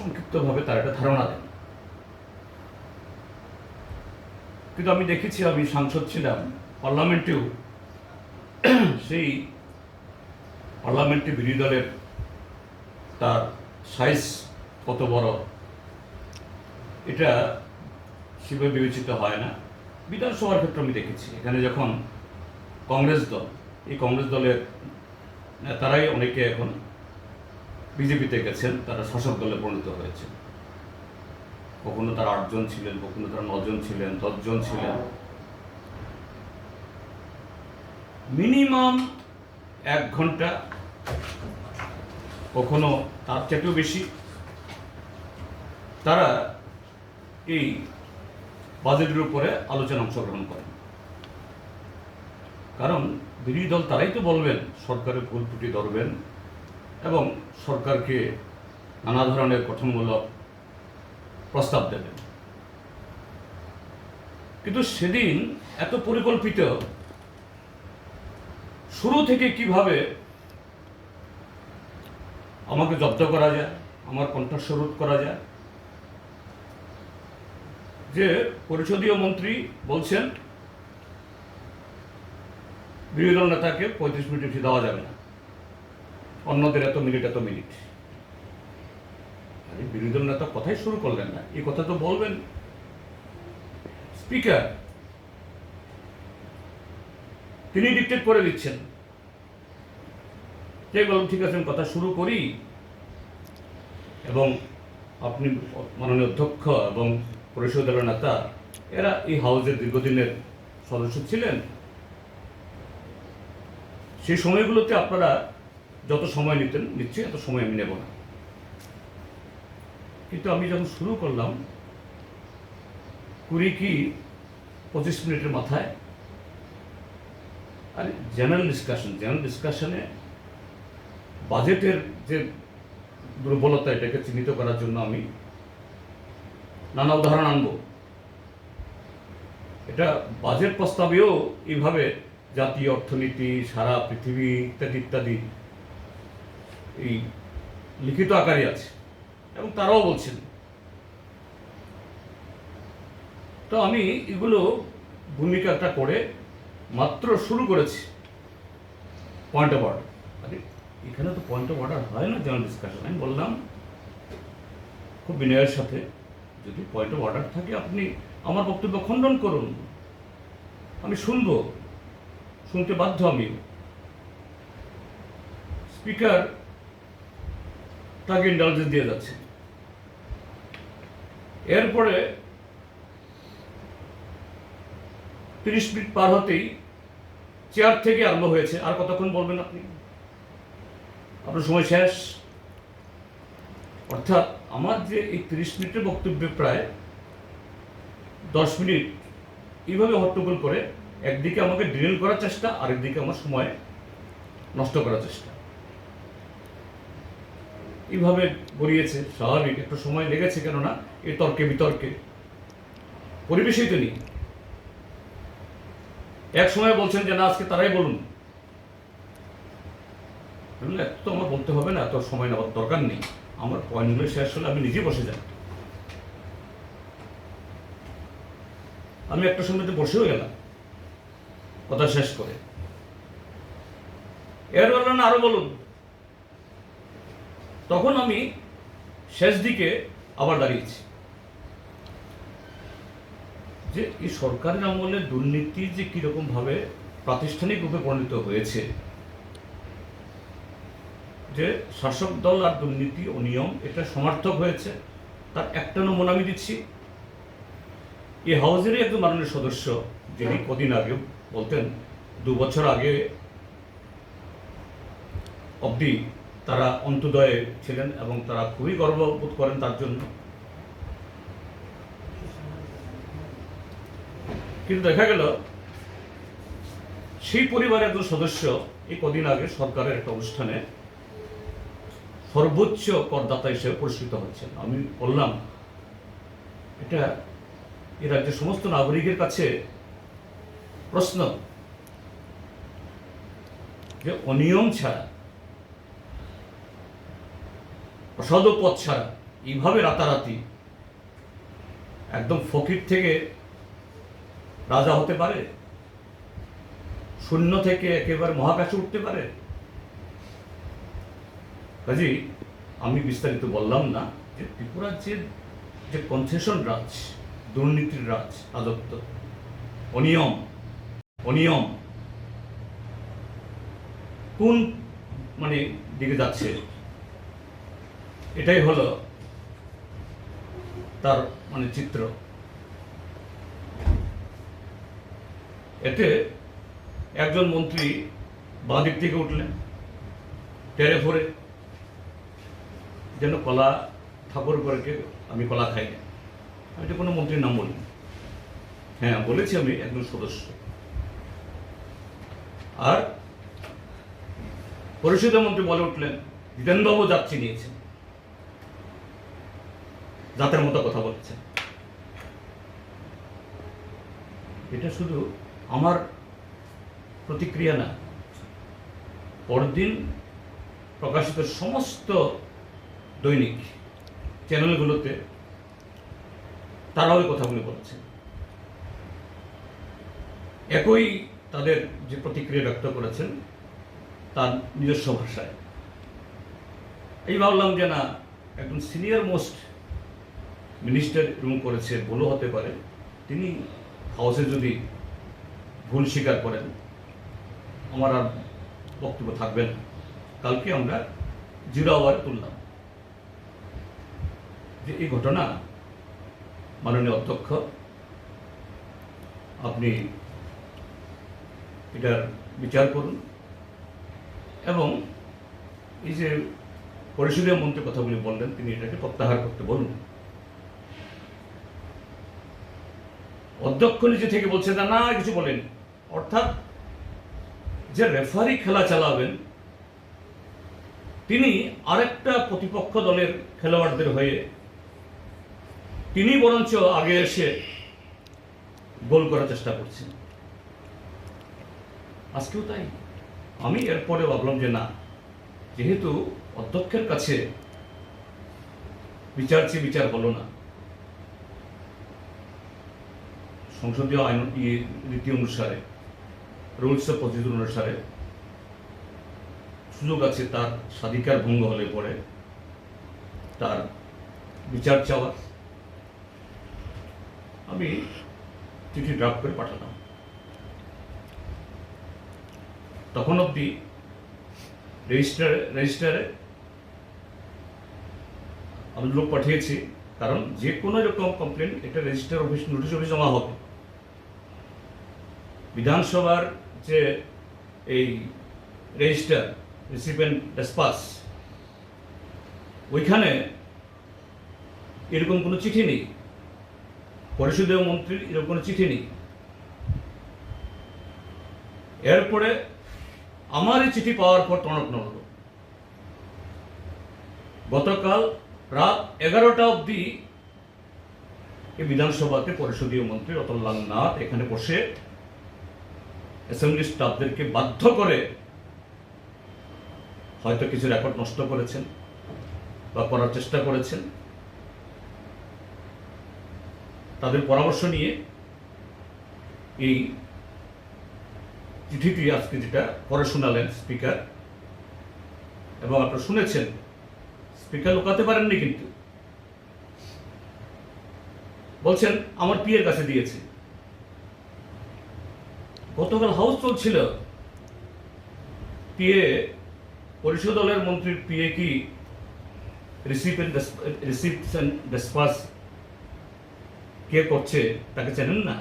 সংক্ষিপ্তভাবে তার একটা ধারণা দেন। কিন্তু আমি দেখেছি, আমি সাংসদ ছিলাম, পার্লামেন্টেও সেই পার্লামেন্টে বিরোধী দলের তার সাইজ কত বড়, এটা সেভাবে বিবেচিত হয় না। বিধানসভার ক্ষেত্রে আমি দেখেছি, এখানে যখন কংগ্রেস দল, এই কংগ্রেস দলের নেতারাই অনেকে এখন বিজেপিতে গেছেন তারা শাসক দলে পরিণত হয়েছে। কখনো তারা আটজন ছিলেন, কখনো তারা নজন ছিলেন, দশজন ছিলেন। মিনিমাম এক ঘণ্টা কখনো তার থেকেও বেশি। তারা এই বাজেটের উপরে আলোচনা অংশগ্রহণ করেন। কারণ বিরোধী দল তারাই তো বলবেন, সরকারের ভুল ত্রুটি ধরবেন এবং সরকারকে নানা ধরনের গঠনমূলক প্রস্তাব দেবেন। কিন্তু সেদিন এত পরিকল্পিত শুরু থেকে কীভাবে আমাকে জব্দ করা যায়, আমার কণ্ঠস্বর রোধ করা যায়? যে পরিষদীয় মন্ত্রী বলছেন বিরোধী দল নেতাকে পঁয়ত্রিশ মিনিট দেওয়া যাবে না। অন্যদের এত মিনিট এত মিনিট। আরে বিরোধী দল নেতা কথাই শুরু করলেন না। এই কথা তো বলবেন। স্পিকার, তিনি ডিকটেট করে দিচ্ছেন। যে বললাম ঠিক আছে কথা শুরু করি। এবং আপনি মাননীয় অধ্যক্ষ এবং পরিষদের নেতা, এরা এই হাউসের দীর্ঘদিনের সদস্য ছিলেন। সেই সময়গুলোতে আপনারা যত সময় নিতেন, নিশ্চয়ই এত সময় আমি নেব না। কিন্তু আমি যখন শুরু করলাম, কুড়ি কি পঁচিশ মিনিটের মাথায়, আর জেনারেল ডিসকাশন জেনারেল ডিসকাশনে বাজেটের যে দুর্বলতা এটাকে চিহ্নিত করার জন্য আমি নানা উদাহরণ আনব। এটা বাজেট প্রস্তাবেও এইভাবে জাতীয় অর্থনীতি, সারা পৃথিবী ইত্যাদি ইত্যাদি এই লিখিত আকারে আছে। এবং তারাও বলছেন। তো আমি এগুলো ভূমিকাটা করে মাত্র শুরু করেছি। পয়েন্ট অফ অর্ডার আরে, এখানে তো পয়েন্ট অফ অর্ডার হয় না জেনারেল ডিসকাশন আমি বললাম, খুব বিনয়ের সাথে, যদি পয়েন্ট অফ অর্ডার থাকে, আপনি আমার বক্তব্য খণ্ডন করুন। আমি শুনব। শুনতে বাধ্য আমি স্পিকার তাকে ইন্টালিজেন্স দিয়ে যাচ্ছে। এরপরে তিরিশ মিনিট পার হতেই চেয়ার থেকে আরম্ভ হয়েছে। আর কতক্ষণ বলবেন আপনি? আপনার সময় শেষ। অর্থাৎ আমার যে এই তিরিশ মিনিটের বক্তব্যে প্রায় দশ মিনিট এইভাবে হট্টগোল করে, একদিকে আমাকে ডিরেল করার চেষ্টা, আরেকদিকে আমার সময় নষ্ট করার চেষ্টা। এইভাবে গড়িয়েছে স্বাভাবিক, একটু সময় লেগেছে কেননা এই তর্কে বিতর্কে। পরিবেশই তো নেই। এক সময় বলছেন যে, না, আজকে তারাই বলুন। এত তো আমার বলতে হবে না, এত সময় নেওয়ার দরকার নেই। আমার পয়েন্টগুলো শেষ হলে আমি নিজে বসে যাই। আমি একটা সময়তে বসেও গেলাম, কথা শেষ করে। এর বললেন আরও বলুন। তখন আমি শেষ দিকে আবার দাঁড়িয়েছি। যে এই সরকারের আমলে দুর্নীতি যে কীরকম ভাবে প্রাতিষ্ঠানিক রূপে পরিণত হয়েছে, যে শাসক দল আর দুর্নীতি ও নিয়ম এটা সমার্থক হয়েছে, তার একটা নমুনা আমি দিচ্ছি। এই হাউজেরই একজন মাননীয় সদস্য, যিনি কদিন আগে বলতেন, দু বছর আগে অবধি তারা অন্তদয়ে ছিলেন এবং তারা খুবই গর্ববোধ করেন তার জন্য। কিন্তু দেখা গেল, সেই পরিবারের একজন সদস্য এই কদিন আগে সরকারের একটা অনুষ্ঠানে সর্বোচ্চ করদাতা হিসেবে পুরস্কৃত হচ্ছেন। আমি বললাম, এটা এ রাজ্যের সমস্ত নাগরিকের কাছে প্রশ্ন যে অনিয়ম ছাড়া অসাধু পথ ছাড়া এইভাবে রাতারাতি একদম ফকির থেকে রাজা হতে পারে? শূন্য থেকে একেবারে মহাকাশে উঠতে পারে? কাজী আমি বিস্তারিত বললাম না যে ত্রিপুরার যে যে কনসেশন রাজ, দুর্নীতির রাজ, রাজত্ব, অনিয়ম অনিয়ম কোন মানে দিকে যাচ্ছে? এটাই হলো তার মানে চিত্র। এতে একজন মন্ত্রী বাঁ দিক থেকে উঠলেন টেরে ফোরে, যেন কলা ঠাকুর করে আমি কলা খাই না। আমি তো কোনো মন্ত্রীর নাম বলিনি। হ্যাঁ বলেছি আমি একজন সদস্য। আর পরিষদের মন্ত্রী বলে উঠলেন, জিতেনবাবু যাত্রী নিয়েছেন। জাতের মতো কথা বলছে। এটা শুধু আমার প্রতিক্রিয়া না, পরদিন প্রকাশিত সমস্ত দৈনিক চ্যানেলগুলোতে তারাও এই কথাগুলি বলছেন একই তাদের যে প্রতিক্রিয়া ব্যক্ত করেছেন, তার নিজস্ব ভাষায়। এই ভাবলাম যে না, একজন সিনিয়র মোস্ট মিনিস্টার রুম করেছে ভুলও হতে পারে। তিনি হাউসে যদি ভুল স্বীকার করেন, আমার আর বক্তব্য থাকবে না। কালকে আমরা জিরো আওয়ার তুললাম। যে এই ঘটনা মাননীয় অধ্যক্ষ, আপনি এটার বিচার করুন এবং এই যে পরিষদীয় মন্ত্রী কথাগুলি বললেন, তিনি এটাকে প্রত্যাহার করতে বলুন। অধ্যক্ষ নিজে থেকে বলছে, না না কিছু বলেন। অর্থাৎ যে রেফারি খেলা চালাবেন, তিনি আরেকটা প্রতিপক্ষ দলের খেলোয়াড়দের হয়ে তিনি বরঞ্চ আগে এসে গোল করার চেষ্টা করছেন। আজকেও তাই। আমি এরপরে ভাবলাম যে না, যেহেতু অধ্যক্ষের কাছে বিচার চেয়ে বিচার হলো না সংসদীয় আইন রীতি অনুসারে রুলস অফ প্রসিডিউর অনুসারে। সুযোগ আছে, তার স্বাধিকার ভঙ্গ হলে পরে তার বিচার চাওয়ার আমি চিঠি ড্রাফট করে পাঠালাম। তখন অবধি রেজিস্টারে রেজিস্টারে আমি লোক পাঠিয়েছি, কারণ যে কোনো রকম কমপ্লেন এটা রেজিস্টার অফিস নোটিশ অফিস জমা হবে। বিধানসভার যে এই রেজিস্টার রিসিপেন্ট ডেসপাস ওইখানে এরকম কোনো চিঠি নেই। পরিষদীয় মন্ত্রীর এরকম কোনো চিঠি নেই। এরপরে আমার এই চিঠি পাওয়ার পর টনক নড়ল। গতকাল রাত এগারোটা অবধি এই বিধানসভাতে পরিষদীয় মন্ত্রী রতনলাল নাথ এখানে বসে অ্যাসেম্বলি স্টাফদেরকে বাধ্য করে হয়তো কিছু রেকর্ড নষ্ট করেছেন বা করার চেষ্টা করেছেন। তাদের পরামর্শ নিয়ে এই চিঠিটি আজকে যেটা পরে শোনালেন স্পিকার। এবং আপনারা শুনেছেন, স্পিকার লুকাতে পারেননি কিন্তু। বলছেন, আমার পিয়ের কাছে দিয়েছে। গতকাল হাউস চলছিল। পিএ পরিষদ দলের মন্ত্রীর পিএ কি ডেসপাস কে করছে তাকে চেনেন না?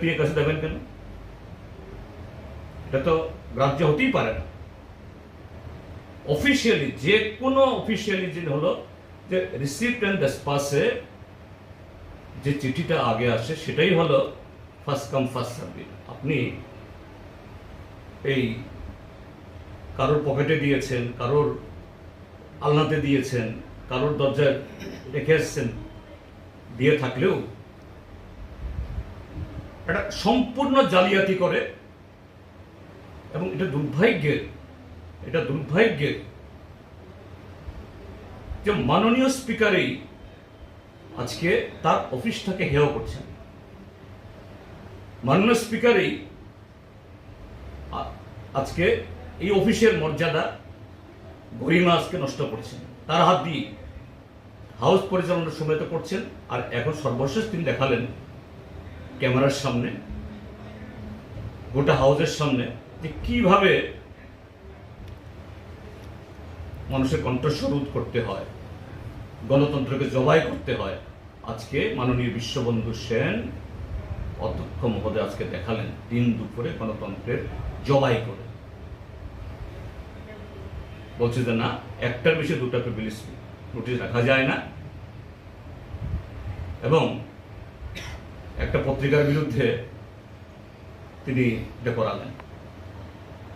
পিএ কাছে দেবেন কেন? এটা তো গ্রাহ্য হতেই পারে না। অফিসিয়ালি যে কোনো অফিসিয়ালি যে হলো, যে রিসিপ্ট অ্যান্ড ডেসপাসে যে চিঠিটা আগে আসে, সেটাই হলো ফার্স্ট কাম ফার্স্ট সার্ভিস আপনি এই কারোর পকেটে দিয়েছেন, কারোর আলনাতে দিয়েছেন, কারোর দরজায় রেখে এসছেন, দিয়ে থাকলেও এটা সম্পূর্ণ জালিয়াতি করে এবং এটা দুর্ভাগ্যের এটা দুর্ভাগ্যের যে মাননীয় স্পিকারেই আজকে তার অফিসটাকে হেয় করছেন। মাননীয় স্পিকারই আজকে এই অফিসের মর্যাদা গরিমা আজকে নষ্ট করছেন। তার হাত দিয়ে হাউস পরিচালনার সময় তো করছেন, আর এখন সর্বশেষ তিনি দেখালেন ক্যামেরার সামনে, গোটা হাউসের সামনে, যে কীভাবে মানুষের কণ্ঠস্বর রোধ করতে হয়, গণতন্ত্রকে জবাই করতে হয়। আজকে মাননীয় বিশ্ববন্ধু সেন অধ্যক্ষ মহোদয় আজকে দেখালেন, দিন দুপুরে গণতন্ত্রের জবাই করে। বলছে যে না, একটার বেশি দুটা প্রিভিলেজ নোটিশ রাখা যায় না। এবং একটা পত্রিকার বিরুদ্ধে তিনি এটা করালেন।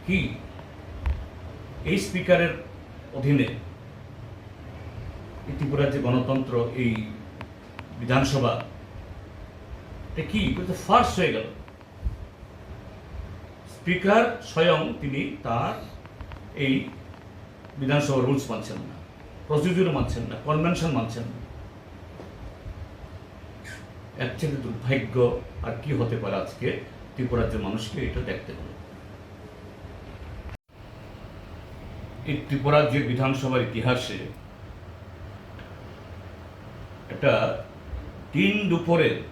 কি? এই স্পিকারের অধীনে ত্রিপুরার যে গণতন্ত্র, এই বিধানসভা কি? ফার্স্ট হয়ে গেল। স্পিকার স্বয়ং তিনি তার এই বিধানসভা রুলস মানছেন না প্রসিডিউর মানছেন না কনভেনশন মানছেন না। দুর্ভাগ্য আর কি হতে পারে আজকে ত্রিপুরার যে মানুষকে এটা দেখতে হলো। এই ত্রিপুরার যে বিধানসভার ইতিহাসে একটা দিন দুপুরে